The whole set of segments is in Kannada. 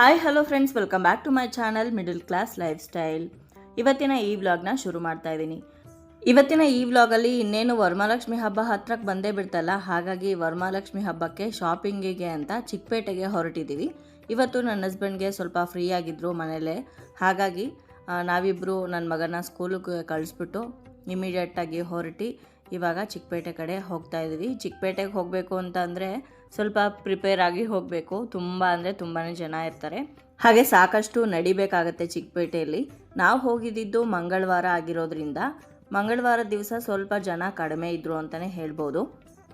Hi hello friends welcome back to my channel middle class lifestyle ಇವತ್ತಿನ ಈ ವ್ಲಾಗ್ನ ಶುರು ಮಾಡ್ತಾ ಇದ್ದೀನಿ ಇವತ್ತಿನ ಈ ವ್ಲಾಗಲ್ಲಿ ಇನ್ನೇನು ವರಮಹಾಲಕ್ಷ್ಮಿ ಹಬ್ಬ ಹತ್ರಕ್ಕೆ ಬಂದೇ ಬಿಡ್ತಲ್ಲ, ಹಾಗಾಗಿ ವರಮಹಾಲಕ್ಷ್ಮಿ ಹಬ್ಬಕ್ಕೆ ಶಾಪಿಂಗಿಗೆ ಅಂತ ಚಿಕ್ಕಪೇಟೆಗೆ ಹೊರಟಿದ್ದೀವಿ ಇವತ್ತು ನನ್ನ ಹಸ್ಬೆಂಡ್ಗೆ ಸ್ವಲ್ಪ ಫ್ರೀ ಆಗಿದ್ದರು ಮನೇಲೆ. ಹಾಗಾಗಿ ನಾವಿಬ್ಬರು ನನ್ನ ಮಗನ ಸ್ಕೂಲಿಗೆ ಕಳಿಸ್ಬಿಟ್ಟು ಇಮಿಡಿಯೇಟಾಗಿ ಹೊರಟಿ ಇವಾಗ ಚಿಕ್ಕಪೇಟೆ ಕಡೆ ಹೋಗ್ತಾ ಇದ್ದೀವಿ ಚಿಕ್ಕಪೇಟೆಗೆ ಹೋಗಬೇಕು ಅಂತ ಅಂದರೆ ಸ್ವಲ್ಪ ಪ್ರಿಪೇರ್ ಆಗಿ ಹೋಗಬೇಕು. ತುಂಬ ಅಂದರೆ ತುಂಬಾ ಜನ ಇರ್ತಾರೆ. ಹಾಗೆ ಸಾಕಷ್ಟು ನಡಿಬೇಕಾಗತ್ತೆ ಚಿಕ್ಕಪೇಟೆಯಲ್ಲಿ. ನಾವು ಹೋಗಿದ್ದಿದ್ದು ಮಂಗಳವಾರ ಆಗಿರೋದ್ರಿಂದ ಮಂಗಳವಾರ ದಿವಸ ಸ್ವಲ್ಪ ಜನ ಕಡಿಮೆ ಇದ್ರು ಅಂತಲೇ ಹೇಳ್ಬೋದು.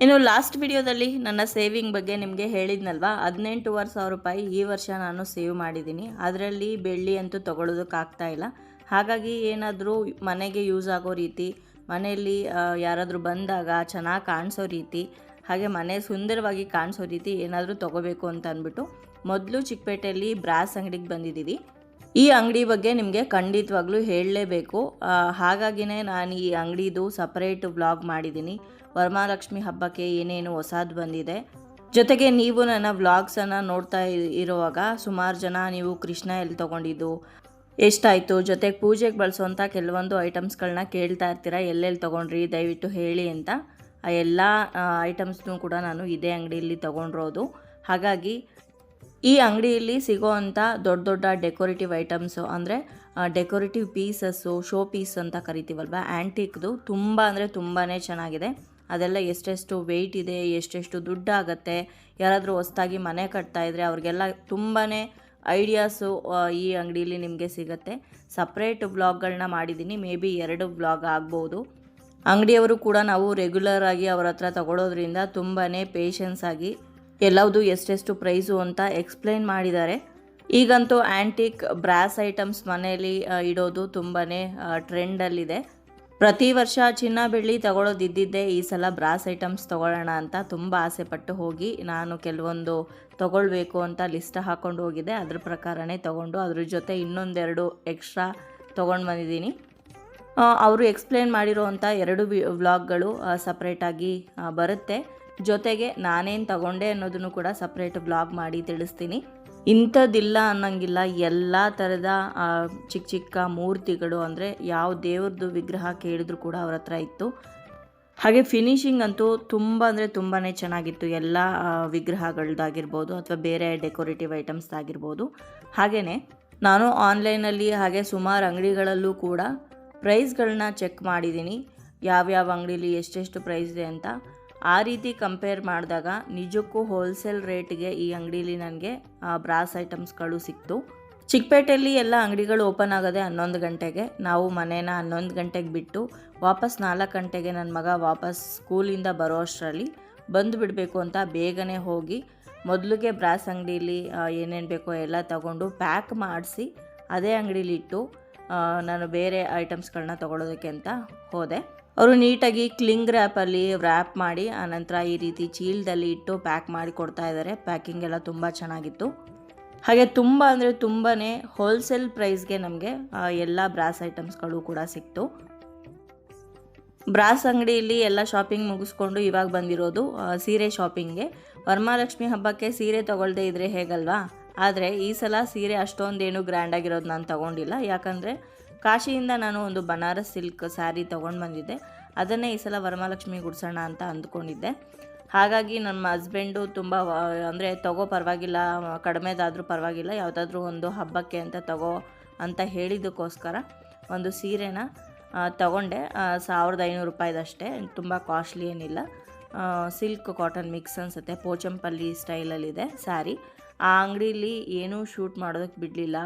ಇನ್ನು ಲಾಸ್ಟ್ ವಿಡಿಯೋದಲ್ಲಿ ನನ್ನ ಸೇವಿಂಗ್ ಬಗ್ಗೆ ನಿಮಗೆ ಹೇಳಿದ್ನಲ್ವಾ? ಹದಿನೆಂಟುವರೆ ಸಾವಿರ ರೂಪಾಯಿ ಈ ವರ್ಷ ನಾನು ಸೇವ್ ಮಾಡಿದ್ದೀನಿ. ಅದರಲ್ಲಿ ಬೆಳ್ಳಿ ಅಂತೂ ತೊಗೊಳೋದಕ್ಕಾಗ್ತಾ ಇಲ್ಲ. ಹಾಗಾಗಿ ಏನಾದರೂ ಮನೆಗೆ ಯೂಸ್ ಆಗೋ ರೀತಿ, ಮನೆಯಲ್ಲಿ ಯಾರಾದರೂ ಬಂದಾಗ ಚೆನ್ನಾಗಿ ಕಾಣಿಸೋ ರೀತಿ ಹಾಗೆ ಮನೆ ಸುಂದರವಾಗಿ ಕಾಣಿಸೋ ರೀತಿ ಏನಾದರೂ ತೊಗೋಬೇಕು ಅಂತ ಅಂದ್ಬಿಟ್ಟು ಮೊದಲು ಚಿಕ್ಕಪೇಟೆಯಲ್ಲಿ ಬ್ರಾಸ್ ಅಂಗಡಿಗೆ ಬಂದಿದ್ದೀವಿ. ಈ ಅಂಗಡಿ ಬಗ್ಗೆ ನಿಮಗೆ ಖಂಡಿತವಾಗ್ಲೂ ಹೇಳಲೇಬೇಕು. ಹಾಗಾಗಿನೇ ನಾನು ಈ ಅಂಗಡಿದು ಸಪ್ರೇಟ್ ವ್ಲಾಗ್ ಮಾಡಿದ್ದೀನಿ. ವರಮಹಾಲಕ್ಷ್ಮಿ ಹಬ್ಬಕ್ಕೆ ಏನೇನು ಹೊಸದು ಬಂದಿದೆ. ಜೊತೆಗೆ ನೀವು ನನ್ನ ವ್ಲಾಗ್ಸನ್ನು ನೋಡ್ತಾ ಇರುವಾಗ ಸುಮಾರು ಜನ ನೀವು ಕೃಷ್ಣ ಎಲ್ಲಿ ತೊಗೊಂಡಿದ್ದು, ಎಷ್ಟಾಯಿತು, ಜೊತೆಗೆ ಪೂಜೆಗೆ ಬಳಸುವಂಥ ಕೆಲವೊಂದು ಐಟಮ್ಸ್ಗಳನ್ನ ಕೇಳ್ತಾ ಇರ್ತೀರಾ, ಎಲ್ಲೆಲ್ಲಿ ತೊಗೊಂಡ್ರಿ, ದಯವಿಟ್ಟು ಹೇಳಿ ಅಂತ. ಎಲ್ಲ ಐಟಮ್ಸ್ನು ಕೂಡ ನಾನು ಇದೇ ಅಂಗಡಿಯಲ್ಲಿ ತೊಗೊಂಡಿರೋದು. ಹಾಗಾಗಿ ಈ ಅಂಗಡಿಯಲ್ಲಿ ಸಿಗೋವಂಥ ದೊಡ್ಡ ದೊಡ್ಡ ಡೆಕೋರೇಟಿವ್ ಐಟಮ್ಸು ಅಂದರೆ ಡೆಕೋರೇಟಿವ್ ಪೀಸಸ್ಸು ಶೋ ಪೀಸ್ ಅಂತ ಕರಿತೀವಲ್ವ? ಆ್ಯಂಟಿಕ್ದು ತುಂಬ ಅಂದರೆ ತುಂಬಾ ಚೆನ್ನಾಗಿದೆ. ಅದೆಲ್ಲ ಎಷ್ಟೆಷ್ಟು ವೆಯ್ಟ್ ಇದೆ, ಎಷ್ಟೆಷ್ಟು ದುಡ್ಡು ಆಗುತ್ತೆ, ಯಾರಾದರೂ ಹೊಸ್ದಾಗಿ ಮನೆ ಕಟ್ತಾ ಇದ್ದರೆ ಅವ್ರಿಗೆಲ್ಲ ತುಂಬಾ ಐಡಿಯಾಸು ಈ ಅಂಗಡಿಯಲ್ಲಿ ನಿಮಗೆ ಸಿಗುತ್ತೆ. ಸಪ್ರೇಟ್ ಬ್ಲಾಗ್ಗಳನ್ನ ಮಾಡಿದ್ದೀನಿ. ಮೇ ಬಿ ಎರಡು ಬ್ಲಾಗ್ ಆಗ್ಬೋದು. ಅಂಗಡಿಯವರು ಕೂಡ ನಾವು ರೆಗ್ಯುಲರ್ ಆಗಿ ಅವ್ರ ಹತ್ರ ತಗೊಳ್ಳೋದ್ರಿಂದ ತುಂಬಾ ಪೇಷನ್ಸ್ ಆಗಿ ಎಲ್ಲವುದು ಎಷ್ಟೆಷ್ಟು ಪ್ರೈಸು ಅಂತ ಎಕ್ಸ್ಪ್ಲೈನ್ ಮಾಡಿದ್ದಾರೆ. ಈಗಂತೂ ಆ್ಯಂಟಿಕ್ ಬ್ರಾಸ್ ಐಟಮ್ಸ್ ಮನೆಯಲ್ಲಿ ಇಡೋದು ತುಂಬಾ ಟ್ರೆಂಡಲ್ಲಿದೆ ಪ್ರತಿ ವರ್ಷ ಚಿನ್ನ ಬೆಳ್ಳಿ ತಗೊಳ್ಳೋದಿದ್ದಿದ್ದೇ ಈ ಸಲ ಬ್ರಾಸ್ ಐಟಮ್ಸ್ ತೊಗೊಳ್ಳೋಣ ಅಂತ ತುಂಬ ಆಸೆ ಪಟ್ಟು ಹೋಗಿ ನಾನು ಕೆಲವೊಂದು ತಗೊಳ್ಬೇಕು ಅಂತ ಲಿಸ್ಟ್ ಹಾಕ್ಕೊಂಡು ಹೋಗಿದ್ದೆ. ಅದ್ರ ಪ್ರಕಾರನೇ ತೊಗೊಂಡು ಅದ್ರ ಜೊತೆ ಇನ್ನೊಂದೆರಡು ಎಕ್ಸ್ಟ್ರಾ ತೊಗೊಂಡು ಬಂದಿದ್ದೀನಿ. ಅವರು ಎಕ್ಸ್ಪ್ಲೇನ್ ಮಾಡಿರೋವಂಥ ಎರಡು ವಿ, ವ್ಲಾಗ್ಗಳು ಸಪ್ರೇಟಾಗಿ ಬರುತ್ತೆ. ಜೊತೆಗೆ ನಾನೇನು ತಗೊಂಡೆ ಅನ್ನೋದನ್ನು ಕೂಡ ಸಪ್ರೇಟ್ ವ್ಲಾಗ್ ಮಾಡಿ ತಿಳಿಸ್ತೀನಿ. ಇಂಥದ್ದಿಲ್ಲ ಅನ್ನಂಗಿಲ್ಲ. ಎಲ್ಲ ಥರದ ಚಿಕ್ಕ ಚಿಕ್ಕ ಮೂರ್ತಿಗಳು ಅಂದರೆ ಯಾವ ದೇವ್ರದ್ದು ವಿಗ್ರಹ ಕೇಳಿದ್ರು ಕೂಡ ಅವ್ರ ಹತ್ರ ಇತ್ತು. ಹಾಗೆ ಫಿನಿಶಿಂಗ್ ಅಂತೂ ತುಂಬ ಅಂದರೆ ತುಂಬಾ ಚೆನ್ನಾಗಿತ್ತು. ಎಲ್ಲ ವಿಗ್ರಹಗಳ್ದಾಗಿರ್ಬೋದು ಅಥವಾ ಬೇರೆ ಡೆಕೋರೇಟಿವ್ ಐಟಮ್ಸ್ ಆಗಿರ್ಬೋದು. ಹಾಗೆಯೇ ನಾನು ಆನ್ಲೈನಲ್ಲಿ ಹಾಗೆ ಸುಮಾರು ಅಂಗಡಿಗಳಲ್ಲೂ ಕೂಡ ಪ್ರೈಸ್ಗಳನ್ನ ಚೆಕ್ ಮಾಡಿದ್ದೀನಿ ಯಾವ್ಯಾವ ಅಂಗಡೀಲಿ ಎಷ್ಟೆಷ್ಟು ಪ್ರೈಸ್ ಇದೆ ಅಂತ. ಆ ರೀತಿ ಕಂಪೇರ್ ಮಾಡಿದಾಗ ನಿಜಕ್ಕೂ ಹೋಲ್ಸೇಲ್ ರೇಟ್ಗೆ ಈ ಅಂಗಡೀಲಿ ನನಗೆ ಬ್ರಾಸ್ ಐಟಮ್ಸ್ಗಳು ಸಿಕ್ತು. ಚಿಕ್ಕಪೇಟೆಯಲ್ಲಿ ಎಲ್ಲ ಅಂಗಡಿಗಳು ಓಪನ್ ಆಗೋದೆ ಹನ್ನೊಂದು ಗಂಟೆಗೆ. ನಾವು ಮನೇನ ಹನ್ನೊಂದು ಗಂಟೆಗೆ ಬಿಟ್ಟು ವಾಪಸ್ ನಾಲ್ಕು ಗಂಟೆಗೆ ನನ್ನ ಮಗ ವಾಪಸ್ ಸ್ಕೂಲಿಂದ ಬರೋ ಅಷ್ಟರಲ್ಲಿ ಬಂದು ಬಿಡಬೇಕು ಅಂತ ಬೇಗನೆ ಹೋಗಿ ಮೊದಲಿಗೆ ಬ್ರಾಸ್ ಅಂಗಡೀಲಿ ಏನೇನು ಬೇಕೋ ಎಲ್ಲ ತಗೊಂಡು ಪ್ಯಾಕ್ ಮಾಡಿಸಿ ಅದೇ ಅಂಗಡೀಲಿ ಇಟ್ಟು ನಾನು ಬೇರೆ ಐಟಮ್ಸ್ಗಳನ್ನ ತೊಗೊಳೋದಕ್ಕೆ ಅಂತ ಹೋದೆ. ಅವರು ನೀಟಾಗಿ ಕ್ಲಿಂಗ್ ರ್ಯಾಪಲ್ಲಿ ರ್ಯಾಪ್ ಮಾಡಿ ಆನಂತರ ಈ ರೀತಿ ಚೀಲದಲ್ಲಿ ಇಟ್ಟು ಪ್ಯಾಕ್ ಮಾಡಿ ಕೊಡ್ತಾ ಇದ್ದಾರೆ. ಪ್ಯಾಕಿಂಗ್ ಎಲ್ಲ ತುಂಬ ಚೆನ್ನಾಗಿತ್ತು. ಹಾಗೆ ತುಂಬ ಅಂದರೆ ತುಂಬಾ ಹೋಲ್ಸೇಲ್ ಪ್ರೈಸ್ಗೆ ನಮಗೆ ಎಲ್ಲ ಬ್ರಾಸ್ ಐಟಮ್ಸ್ಗಳು ಕೂಡ ಸಿಕ್ತು. ಬ್ರಾಸ್ ಅಂಗಡಿಯಲ್ಲಿ ಎಲ್ಲ ಶಾಪಿಂಗ್ ಮುಗಿಸ್ಕೊಂಡು ಇವಾಗ ಬಂದಿರೋದು ಸೀರೆ ಶಾಪಿಂಗ್ಗೆ ವರಮಹಾಲಕ್ಷ್ಮಿ ಹಬ್ಬಕ್ಕೆ ಸೀರೆ ತಗೊಳ್ದೇ ಇದ್ರೆ ಹೇಗಲ್ವಾ? ಆದರೆ ಈ ಸಲ ಸೀರೆ ಅಷ್ಟೊಂದೇನು ಗ್ರ್ಯಾಂಡ್ ಆಗಿರೋದು ನಾನು ತಗೊಂಡಿಲ್ಲ. ಯಾಕಂದರೆ ಕಾಶಿಯಿಂದ ನಾನು ಒಂದು ಬನಾರಸ್ ಸಿಲ್ಕ್ ಸ್ಯಾರಿ ತೊಗೊಂಡು ಬಂದಿದ್ದೆ. ಅದನ್ನೇ ಈ ಸಲ ವರಮಹಾಲಕ್ಷ್ಮಿ ಗುಡ್ಸೋಣ ಅಂತ ಅಂದ್ಕೊಂಡಿದ್ದೆ. ಹಾಗಾಗಿ ನಮ್ಮ ಹಸ್ಬೆಂಡು ತುಂಬ, ಅಂದರೆ ತಗೋ ಪರವಾಗಿಲ್ಲ, ಕಡಿಮೆದಾದರೂ ಪರವಾಗಿಲ್ಲ, ಯಾವುದಾದ್ರೂ ಒಂದು ಹಬ್ಬಕ್ಕೆ ಅಂತ ತಗೋ ಅಂತ ಹೇಳಿದ್ದಕ್ಕೋಸ್ಕರ ಒಂದು ಸೀರೆನ ತಗೊಂಡೆ. ಸಾವಿರದ ಐನೂರು ರೂಪಾಯಿದಷ್ಟೇ, ತುಂಬ ಕಾಸ್ಟ್ಲಿ ಏನಿಲ್ಲ. ಸಿಲ್ಕ್ ಕಾಟನ್ ಮಿಕ್ಸ್ ಅನಿಸುತ್ತೆ, ಪೋಚಂಪಲ್ಲಿ ಸ್ಟೈಲಲ್ಲಿದೆ ಸ್ಯಾರಿ. ಆ ಅಂಗಡಿಲಿ ಏನೂ ಶೂಟ್ ಮಾಡೋದಕ್ಕೆ ಬಿಡಲಿಲ್ಲ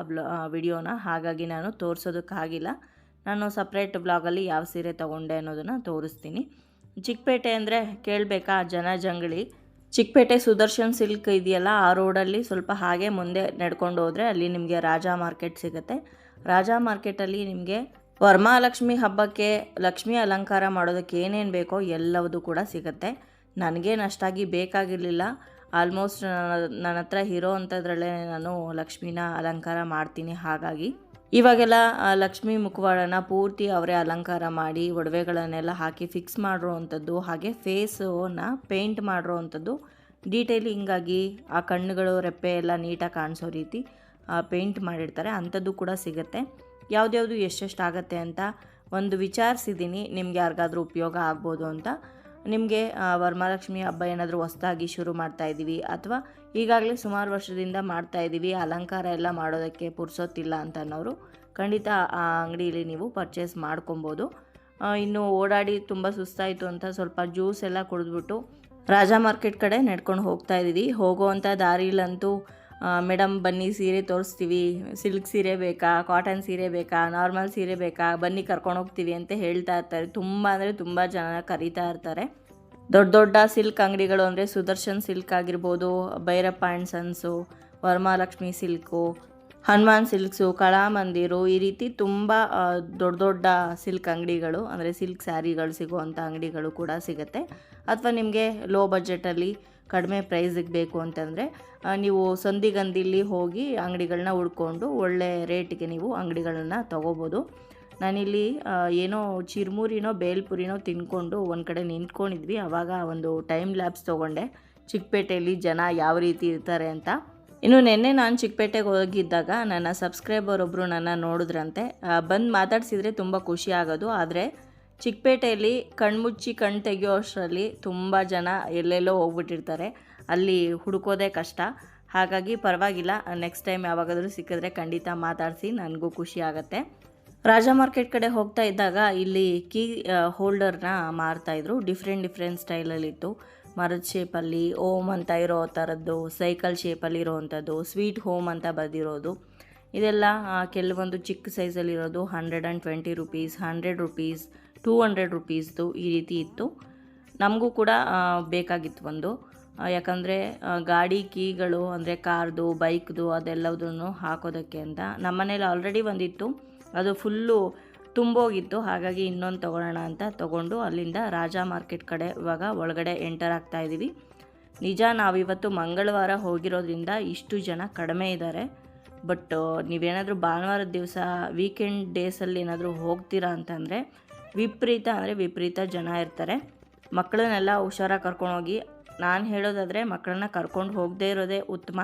ವಿಡಿಯೋನ. ಹಾಗಾಗಿ ನಾನು ತೋರಿಸೋದಕ್ಕಾಗಿಲ್ಲ. ನಾನು ಸಪ್ರೇಟ್ ಬ್ಲಾಗಲ್ಲಿ ಯಾವ ಸೀರೆ ತೊಗೊಂಡೆ ಅನ್ನೋದನ್ನು ತೋರಿಸ್ತೀನಿ. ಚಿಕ್ಕಪೇಟೆ ಅಂದರೆ ಕೇಳಬೇಕಾ? ಜನ ಜಂಗಳಿ. ಚಿಕ್ಕಪೇಟೆ ಸುದರ್ಶನ್ ಸಿಲ್ಕ್ ಇದೆಯಲ್ಲ, ಆ ರೋಡಲ್ಲಿ ಸ್ವಲ್ಪ ಹಾಗೆ ಮುಂದೆ ನಡ್ಕೊಂಡು ಹೋದರೆ ಅಲ್ಲಿ ನಿಮಗೆ ರಾಜಾ ಮಾರ್ಕೆಟ್ ಸಿಗುತ್ತೆ. ರಾಜಾ ಮಾರ್ಕೆಟಲ್ಲಿ ನಿಮಗೆ ವರಮಹಾಲಕ್ಷ್ಮಿ ಹಬ್ಬಕ್ಕೆ ಲಕ್ಷ್ಮಿ ಅಲಂಕಾರ ಮಾಡೋದಕ್ಕೆ ಏನೇನು ಬೇಕೋ ಎಲ್ಲವುದು ಕೂಡ ಸಿಗುತ್ತೆ. ನನಗೇನು ಅಷ್ಟಾಗಿ ಬೇಕಾಗಿರಲಿಲ್ಲ. ಆಲ್ಮೋಸ್ಟ್ ನನ್ನ ಹತ್ರ ಇರೋ ಅಂಥದ್ರಲ್ಲೇ ನಾನು ಲಕ್ಷ್ಮಿನ ಅಲಂಕಾರ ಮಾಡ್ತೀನಿ, ಹಾಗಾಗಿ. ಇವಾಗೆಲ್ಲ ಲಕ್ಷ್ಮಿ ಮುಖವಾಡನ ಪೂರ್ತಿ ಅವರೇ ಅಲಂಕಾರ ಮಾಡಿ, ಒಡವೆಗಳನ್ನೆಲ್ಲ ಹಾಕಿ ಫಿಕ್ಸ್ ಮಾಡಿರೋವಂಥದ್ದು, ಹಾಗೆ ಫೇಸನ್ನ ಪೇಂಟ್ ಮಾಡಿರೋವಂಥದ್ದು. ಡೀಟೇಲಿಂಗಾಗಿ ಆ ಕಣ್ಣುಗಳು, ರೆಪ್ಪೆ ಎಲ್ಲ ನೀಟಾಗಿ ಕಾಣಿಸೋ ರೀತಿ ಪೇಂಟ್ ಮಾಡಿರ್ತಾರೆ. ಅಂಥದ್ದು ಕೂಡ ಸಿಗುತ್ತೆ. ಯಾವುದ್ಯಾವುದು ಎಷ್ಟೆಷ್ಟು ಆಗುತ್ತೆ ಅಂತ ಒಂದು ವಿಚಾರಿಸಿದ್ದೀನಿ. ನಿಮ್ಗೆ ಯಾರಿಗಾದ್ರೂ ಉಪಯೋಗ ಆಗ್ಬೋದು ಅಂತ. ನಿಮಗೆ ವರಮಹಾಲಕ್ಷ್ಮಿ ಹಬ್ಬ ಏನಾದರೂ ಹೊಸದಾಗಿ ಶುರು ಮಾಡ್ತಾ ಇದ್ದೀವಿ ಅಥವಾ ಈಗಾಗಲೇ ಸುಮಾರು ವರ್ಷದಿಂದ ಮಾಡ್ತಾ ಇದ್ದೀವಿ ಅಲಂಕಾರ ಎಲ್ಲ ಮಾಡೋದಕ್ಕೆ ಪುರ್ಸೊತ್ತಿಲ್ಲ ಅಂತ ಅನ್ನೋರು ಖಂಡಿತ ಆ ಅಂಗಡಿಯಲ್ಲಿ ನೀವು ಪರ್ಚೇಸ್ ಮಾಡ್ಕೊಬೋದು. ಇನ್ನು ಓಡಾಡಿ ತುಂಬ ಸುಸ್ತಾಯಿತು ಅಂತ ಸ್ವಲ್ಪ ಜ್ಯೂಸ್ ಎಲ್ಲ ಕುಡಿದ್ಬಿಟ್ಟು ರಾಜಾ ಮಾರ್ಕೆಟ್ ಕಡೆ ನಡ್ಕೊಂಡು ಹೋಗ್ತಾ ಇದ್ದೀವಿ ಹೋಗೋವಂಥ ದಾರಿಲಂತೂ ಮೇಡಮ್ ಬನ್ನಿ ಸೀರೆ ತೋರಿಸ್ತೀವಿ. ಸಿಲ್ಕ್ ಸೀರೆ ಬೇಕಾ ಕಾಟನ್ ಸೀರೆ ಬೇಕಾ ನಾರ್ಮಲ್ ಸೀರೆ ಬೇಕಾ, ಬನ್ನಿ ಕರ್ಕೊಂಡು ಹೋಗ್ತೀವಿ ಅಂತ ಹೇಳ್ತಾ ಇರ್ತಾರೆ. ತುಂಬ ಅಂದರೆ ತುಂಬ ಜನ ಕರೀತಾ ಇರ್ತಾರೆ. ದೊಡ್ಡ ದೊಡ್ಡ ಸಿಲ್ಕ್ ಅಂಗಡಿಗಳು ಅಂದರೆ ಸುದರ್ಶನ್ ಸಿಲ್ಕ್ ಆಗಿರ್ಬೋದು, Bhyrappa and sons Varamahalakshmi silk Hanuman silks Kalamandir ಈ ರೀತಿ ತುಂಬ ದೊಡ್ಡ ದೊಡ್ಡ ಸಿಲ್ಕ್ ಅಂಗಡಿಗಳು, ಅಂದರೆ ಸಿಲ್ಕ್ ಸ್ಯಾರಿಗಳು ಸಿಗುವಂಥ ಅಂಗಡಿಗಳು ಕೂಡ ಸಿಗುತ್ತೆ. ಅಥವಾ ನಿಮಗೆ ಲೋ ಬಜೆಟಲ್ಲಿ ಕಡಿಮೆ ಪ್ರೈಸಿಗೆ ಬೇಕು ಅಂತಂದರೆ ನೀವು ಸಂದಿಗಂದಿಲಿ ಹೋಗಿ ಅಂಗಡಿಗಳನ್ನ ಹುಡ್ಕೊಂಡು ಒಳ್ಳೆ ರೇಟಿಗೆ ನೀವು ಅಂಗಡಿಗಳನ್ನ ತೊಗೋಬೋದು. ನಾನಿಲ್ಲಿ ಏನೋ ಚಿರ್ಮುರಿನೋ ಬೇಲ್ಪುರಿನೋ ತಿನ್ಕೊಂಡು ಒಂದು ಕಡೆ ನಿಂತ್ಕೊಂಡಿದ್ವಿ ಆವಾಗ ಒಂದು ಟೈಮ್ ಲ್ಯಾಬ್ಸ್ ತೊಗೊಂಡೆ. ಚಿಕ್ಕಪೇಟೆಯಲ್ಲಿ ಜನ ಯಾವ ರೀತಿ ಇರ್ತಾರೆ ಅಂತ. ಇನ್ನು ನಿನ್ನೆ ನಾನು ಚಿಕ್ಕಪೇಟೆಗೆ ಹೋಗಿದ್ದಾಗ ನನ್ನ ಸಬ್ಸ್ಕ್ರೈಬರ್ ಒಬ್ಬರು ನನ್ನ ನೋಡಿದ್ರಂತೆ. ಬಂದು ಮಾತಾಡಿಸಿದರೆ ತುಂಬ ಖುಷಿ ಆಗೋದು. ಆದರೆ ಚಿಕ್ಕಪೇಟೆಯಲ್ಲಿ ಕಣ್ಮುಚ್ಚಿ ಕಣ್ಣು ತೆಗೆಯೋ ಅಷ್ಟರಲ್ಲಿ ತುಂಬ ಜನ ಎಲ್ಲೆಲ್ಲೋ ಹೋಗ್ಬಿಟ್ಟಿರ್ತಾರೆ. ಅಲ್ಲಿ ಹುಡುಕೋದೇ ಕಷ್ಟ. ಹಾಗಾಗಿ ಪರವಾಗಿಲ್ಲ ನೆಕ್ಸ್ಟ್ ಟೈಮ್ ಯಾವಾಗಾದರೂ ಸಿಕ್ಕಿದ್ರೆ ಖಂಡಿತ ಮಾತಾಡಿಸಿ, ನನಗೂ ಖುಷಿ ಆಗುತ್ತೆ. ರಾಜ ಮಾರ್ಕೆಟ್ ಕಡೆ ಹೋಗ್ತಾ ಇದ್ದಾಗ ಇಲ್ಲಿ ಕೀ ಹೋಲ್ಡರ್ನ ಮಾರ್ತಾಯಿದ್ರು ಡಿಫ್ರೆಂಟ್ ಡಿಫ್ರೆಂಟ್ ಸ್ಟೈಲಲ್ಲಿತ್ತು. ಮರದ ಶೇಪಲ್ಲಿ ಓಮ್ ಅಂತ ಇರೋ ಥರದ್ದು ಸೈಕಲ್ ಶೇಪಲ್ಲಿ ಇರೋವಂಥದ್ದು ಸ್ವೀಟ್ ಹೋಮ್ ಅಂತ ಬರೆದಿರೋದು. ಇದೆಲ್ಲ ಕೆಲವೊಂದು ಚಿಕ್ಕ ಸೈಜಲ್ಲಿರೋದು hundred and twenty rupees hundred rupees two hundred ರುಪೀಸ್ದು ಈ ರೀತಿ ಇತ್ತು. ನಮಗೂ ಕೂಡ ಬೇಕಾಗಿತ್ತು ಒಂದು. ಯಾಕಂದರೆ ಗಾಡಿ ಕೀಗಳು, ಅಂದರೆ ಕಾರ್ದು ಬೈಕ್ದು ಅದೆಲ್ಲದನ್ನು ಹಾಕೋದಕ್ಕೆ ಅಂತ ನಮ್ಮನೇಲಿ ಆಲ್ರೆಡಿ ಒಂದಿತ್ತು ಅದು ಫುಲ್ಲು ತುಂಬೋಗಿತ್ತು. ಹಾಗಾಗಿ ಇನ್ನೊಂದು ತೊಗೊಳ್ಳೋಣ ಅಂತ ತೊಗೊಂಡು ಅಲ್ಲಿಂದ ರಾಜಾ ಮಾರ್ಕೆಟ್ ಕಡೆ ಇವಾಗ ಒಳಗಡೆ ಎಂಟರ್ ಆಗ್ತಾ ಇದ್ದೀವಿ ನಿಜ, ನಾವಿವತ್ತು ಮಂಗಳವಾರ ಹೋಗಿರೋದ್ರಿಂದ ಇಷ್ಟು ಜನ ಕಡಿಮೆ ಇದ್ದಾರೆ ಬಟ್, ನೀವೇನಾದರೂ ಭಾನುವಾರದ ದಿವಸ, ವೀಕೆಂಡ್ ಡೇಸಲ್ಲಿ ಏನಾದರೂ ಹೋಗ್ತೀರಾ ಅಂತಂದರೆ, ವಿಪರೀತ ಅಂದರೆ ವಿಪರೀತ ಜನ ಇರ್ತಾರೆ. ಮಕ್ಕಳನ್ನೆಲ್ಲ ಹುಷಾರಾಗಿ ಕರ್ಕೊಂಡೋಗಿ ನಾನು ಹೇಳೋದಾದರೆ ಮಕ್ಕಳನ್ನ ಕರ್ಕೊಂಡು ಹೋಗದೇ ಇರೋದೇ ಉತ್ತಮ.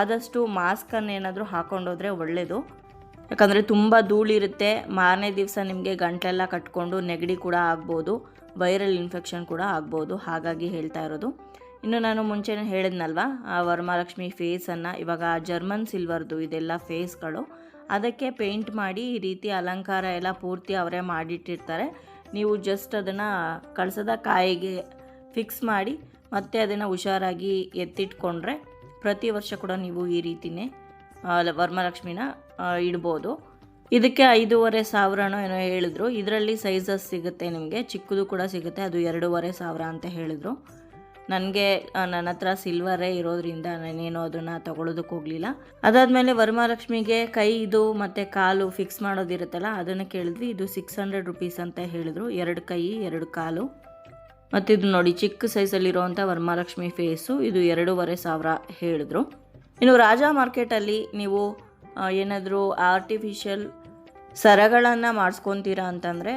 ಆದಷ್ಟು ಮಾಸ್ಕನ್ನು ಏನಾದರೂ ಹಾಕ್ಕೊಂಡೋದ್ರೆ ಒಳ್ಳೆಯದು ಯಾಕಂದರೆ ತುಂಬ ಧೂಳಿರುತ್ತೆ ಮಾರನೇ ದಿವಸ ನಿಮಗೆ ಗಂಟೆಲ್ಲ ಕಟ್ಕೊಂಡು ನೆಗಡಿ ಕೂಡ ಆಗ್ಬೋದು, ವೈರಲ್ ಇನ್ಫೆಕ್ಷನ್ ಕೂಡ ಆಗ್ಬೋದು, ಹಾಗಾಗಿ ಹೇಳ್ತಾ ಇರೋದು. ಇನ್ನು ನಾನು ಮುಂಚೆನೇ ಹೇಳಿದ್ನಲ್ವ, ಆ ವರಮಹಾಲಕ್ಷ್ಮಿ ಫೇಸನ್ನು ಇವಾಗ ಜರ್ಮನ್ ಸಿಲ್ವರ್ದು ಇದೆಲ್ಲ ಫೇಸ್ಗಳು ಅದಕ್ಕೆ ಪೇಂಟ್ ಮಾಡಿ ಈ ರೀತಿ ಅಲಂಕಾರ ಎಲ್ಲ ಪೂರ್ತಿ ಅವರೇ ಮಾಡಿಟ್ಟಿರ್ತಾರೆ. ನೀವು ಜಸ್ಟ್ ಅದನ್ನು ಕಳಸದ ಕಾಯಿಗೆ ಫಿಕ್ಸ್ ಮಾಡಿ ಮತ್ತೆ ಅದನ್ನು ಹುಷಾರಾಗಿ ಎತ್ತಿಟ್ಕೊಂಡ್ರೆ ಪ್ರತಿ ವರ್ಷ ಕೂಡ ನೀವು ಈ ರೀತಿನೇ ಆ, ಇಡ್ಬೋದು. ಇದಕ್ಕೆ ಐದೂವರೆ ಸಾವಿರನೋ ಏನೋ ಹೇಳಿದ್ರು. ಇದರಲ್ಲಿ ಸೈಜಸ್ ಸಿಗುತ್ತೆ ನಿಮಗೆ ಚಿಕ್ಕದು ಕೂಡ ಸಿಗುತ್ತೆ ಅದು ಎರಡೂವರೆ ಸಾವಿರ ಅಂತ ಹೇಳಿದ್ರು. ನನಗೆ ನನ್ನ ಹತ್ರ ಸಿಲ್ವರೇ ಇರೋದ್ರಿಂದ ನಾನೇನು ಅದನ್ನು ತಗೊಳ್ಳೋದಕ್ಕೆ ಹೋಗಲಿಲ್ಲ. ಅದಾದಮೇಲೆ ವರಮಹಾಲಕ್ಷ್ಮಿಗೆ ಕೈ ಇದು ಮತ್ತು ಕಾಲು ಫಿಕ್ಸ್ ಮಾಡೋದಿರುತ್ತಲ್ಲ ಅದನ್ನು ಕೇಳಿದ್ವಿ. ಇದು ಸಿಕ್ಸ್ ಹಂಡ್ರೆಡ್ ರುಪೀಸ್ ಅಂತ ಹೇಳಿದ್ರು. ಎರಡು ಕೈ ಎರಡು ಕಾಲು. ಮತ್ತು ಇದು ನೋಡಿ ಚಿಕ್ಕ ಸೈಜಲ್ಲಿರುವಂಥ ವರಮಹಾಲಕ್ಷ್ಮಿ ಫೇಸು ಇದು ಎರಡೂವರೆ ಸಾವಿರ ಹೇಳಿದ್ರು. ಇನ್ನು ರಾಜಾ ಮಾರ್ಕೆಟಲ್ಲಿ ನೀವು ಏನಾದರೂ ಆರ್ಟಿಫಿಷಿಯಲ್ ಸರಗಳನ್ನು ಮಾಡಿಸ್ಕೊತೀರಾ ಅಂತಂದರೆ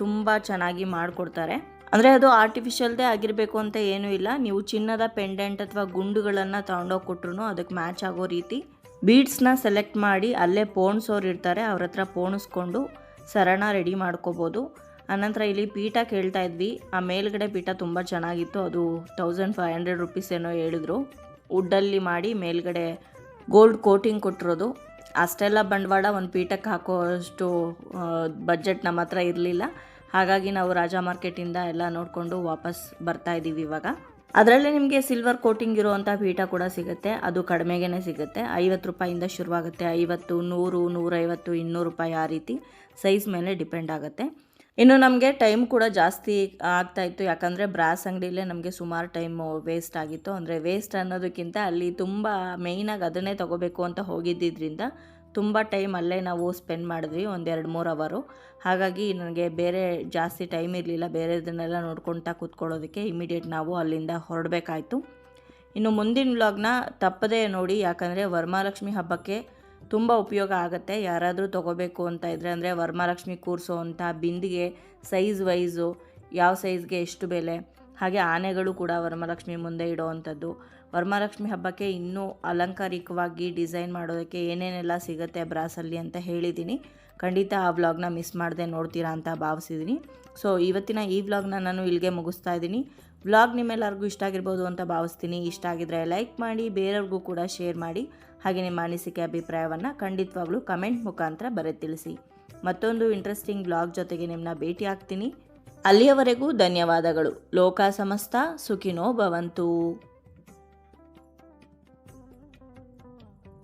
ತುಂಬ ಚೆನ್ನಾಗಿ ಮಾಡಿಕೊಡ್ತಾರೆ. ಅಂದರೆ ಅದು ಆರ್ಟಿಫಿಷಿಯಲ್ದೇ ಆಗಿರಬೇಕು ಅಂತ ಏನೂ ಇಲ್ಲ. ನೀವು ಚಿನ್ನದ ಪೆಂಡೆಂಟ್ ಅಥವಾ ಗುಂಡುಗಳನ್ನು ತೊಗೊಂಡೋಗಿ ಕೊಟ್ರು ಅದಕ್ಕೆ ಮ್ಯಾಚ್ ಆಗೋ ರೀತಿ ಬೀಡ್ಸ್ನ ಸೆಲೆಕ್ಟ್ ಮಾಡಿ ಅಲ್ಲೇ ಪೋಣಿಸೋರು ಇರ್ತಾರೆ, ಅವ್ರ ಹತ್ರ ಪೋಣಿಸ್ಕೊಂಡು ಸರಣ ರೆಡಿ ಮಾಡ್ಕೋಬೋದು. ಆನಂತರ ಇಲ್ಲಿ ಪೀಠ ಕೇಳ್ತಾ ಇದ್ವಿ. ಆ ಮೇಲ್ಗಡೆ ಪೀಠ ತುಂಬ ಚೆನ್ನಾಗಿತ್ತು. ಅದು ತೌಸಂಡ್ ಫೈವ್ ಹಂಡ್ರೆಡ್ ರುಪೀಸ್ ಏನೋ ಹೇಳಿದ್ರು. ವುಡ್ಡಲ್ಲಿ ಮಾಡಿ ಮೇಲ್ಗಡೆ ಗೋಲ್ಡ್ ಕೋಟಿಂಗ್ ಕೊಟ್ಟಿರೋದು. ಅಷ್ಟೆಲ್ಲ ಬಂಡವಾಳ ಒಂದು ಪೀಠಕ್ಕೆ ಹಾಕೋಷ್ಟು ಬಜೆಟ್ ನಮ್ಮ ಹತ್ರ ಇರಲಿಲ್ಲ. ಹಾಗಾಗಿ ನಾವು ರಾಜಾ ಮಾರ್ಕೆಟಿಂದ ಎಲ್ಲ ನೋಡಿಕೊಂಡು ವಾಪಸ್ ಬರ್ತಾ ಇದ್ದೀವಿ ಇವಾಗ. ಅದರಲ್ಲಿ ನಿಮಗೆ ಸಿಲ್ವರ್ ಕೋಟಿಂಗ್ ಇರುವಂಥ ಪೀಠ ಕೂಡ ಸಿಗುತ್ತೆ. ಅದು ಕಡಿಮೆಗೇ ಸಿಗುತ್ತೆ. ಐವತ್ತು ರೂಪಾಯಿಂದ ಶುರುವಾಗುತ್ತೆ. ಐವತ್ತು, ನೂರು, ನೂರೈವತ್ತು, ಇನ್ನೂರು ರೂಪಾಯಿ ಆ ರೀತಿ. ಸೈಜ್ ಮೇಲೆ ಡಿಪೆಂಡ್ ಆಗುತ್ತೆ. ಇನ್ನು ನಮಗೆ ಟೈಮ್ ಕೂಡ ಜಾಸ್ತಿ ಆಗ್ತಾ ಇತ್ತು. ಯಾಕಂದರೆ ಬ್ರಾಸ್ ಅಂಗಡಿಯಲ್ಲೇ ನಮಗೆ ಸುಮಾರು ಟೈಮು ವೇಸ್ಟ್ ಆಗಿತ್ತು. ಅಂದರೆ ವೇಸ್ಟ್ ಅನ್ನೋದಕ್ಕಿಂತ ಅಲ್ಲಿ ತುಂಬ ಮೇಯ್ನಾಗಿ ಅದನ್ನೇ ತೊಗೋಬೇಕು ಅಂತ ಹೋಗಿದ್ದರಿಂದ ತುಂಬ ಟೈಮ್ ಅಲ್ಲೇ ನಾವು ಸ್ಪೆಂಡ್ ಮಾಡಿದ್ವಿ, ಒಂದು ಎರಡು ಮೂರು ಅವರು. ಹಾಗಾಗಿ ನನಗೆ ಬೇರೆ ಜಾಸ್ತಿ ಟೈಮ್ ಇರಲಿಲ್ಲ. ಬೇರೆದನ್ನೆಲ್ಲ ನೋಡ್ಕೊಳ್ತಾ ಕೂತ್ಕೊಳ್ಳೋದಕ್ಕೆ ಇಮಿಡಿಯೇಟ್ ನಾವು ಅಲ್ಲಿಂದ ಹೊರಡಬೇಕಾಯ್ತು. ಇನ್ನು ಮುಂದಿನ ವ್ಲಾಗ್ನ ತಪ್ಪದೇ ನೋಡಿ. ಯಾಕಂದರೆ ವರಮಹಾಲಕ್ಷ್ಮಿ ಹಬ್ಬಕ್ಕೆ ತುಂಬ ಉಪಯೋಗ ಆಗುತ್ತೆ. ಯಾರಾದರೂ ತೊಗೋಬೇಕು ಅಂತ ಇದ್ದರೆ ಅಂದರೆ ವರಮಹಾಲಕ್ಷ್ಮಿ ಕೂರಿಸೋ ಅಂಥ ಬಿಂದಿಗೆ ಸೈಜ್ ವೈಸು ಯಾವ ಸೈಜ್ಗೆ ಎಷ್ಟು ಬೆಲೆ? ಹಾಗೆ ಆನೆಗಳು ಕೂಡ ವರಮಹಾಲಕ್ಷ್ಮಿ ಮುಂದೆ ಇಡೋವಂಥದ್ದು. ವರಮಹಾಲಕ್ಷ್ಮಿ ಹಬ್ಬಕ್ಕೆ ಇನ್ನೂ ಅಲಂಕಾರಿಕವಾಗಿ ಡಿಸೈನ್ ಮಾಡೋದಕ್ಕೆ ಏನೇನೆಲ್ಲ ಸಿಗುತ್ತೆ ಬ್ರಾಸಲ್ಲಿ ಅಂತ ಹೇಳಿದ್ದೀನಿ ಖಂಡಿತ ಆ ವ್ಲಾಗ್ನ ಮಿಸ್ ಮಾಡದೆ ನೋಡ್ತೀರಾ ಅಂತ ಭಾವಿಸಿದ್ದೀನಿ ಸೊ ಇವತ್ತಿನ ಈ ವ್ಲಾಗ್ನ ನಾನು ಇಲ್ಲಿಗೆ ಮುಗಿಸ್ತಾ ಇದ್ದೀನಿ. ವ್ಲಾಗ್ ನಿಮ್ಮೆಲ್ಲರಿಗೂ ಇಷ್ಟ ಆಗಿರ್ಬೋದು ಅಂತ ಭಾವಿಸ್ತೀನಿ. ಇಷ್ಟ ಆಗಿದ್ರೆ ಲೈಕ್ ಮಾಡಿ, ಬೇರೆಯವ್ರಿಗೂ ಕೂಡ ಶೇರ್ ಮಾಡಿ. ಹಾಗೆ ನಿಮ್ಮ ಅನಿಸಿಕೆ ಅಭಿಪ್ರಾಯವನ್ನು ಖಂಡಿತವಾಗ್ಲೂ ಕಮೆಂಟ್ ಮುಖಾಂತರ ಬರೆ ತಿಳಿಸಿ ಮತ್ತೊಂದು ಇಂಟ್ರೆಸ್ಟಿಂಗ್ ಬ್ಲಾಗ್ ಜೊತೆಗೆ ನಿಮ್ಮನ್ನ ಭೇಟಿ ಆಗ್ತೀನಿ. ಅಲ್ಲಿಯವರೆಗೂ ಧನ್ಯವಾದಗಳು. ಲೋಕ ಸಮಸ್ತ ಸುಖಿನೋ ಭವಂತು.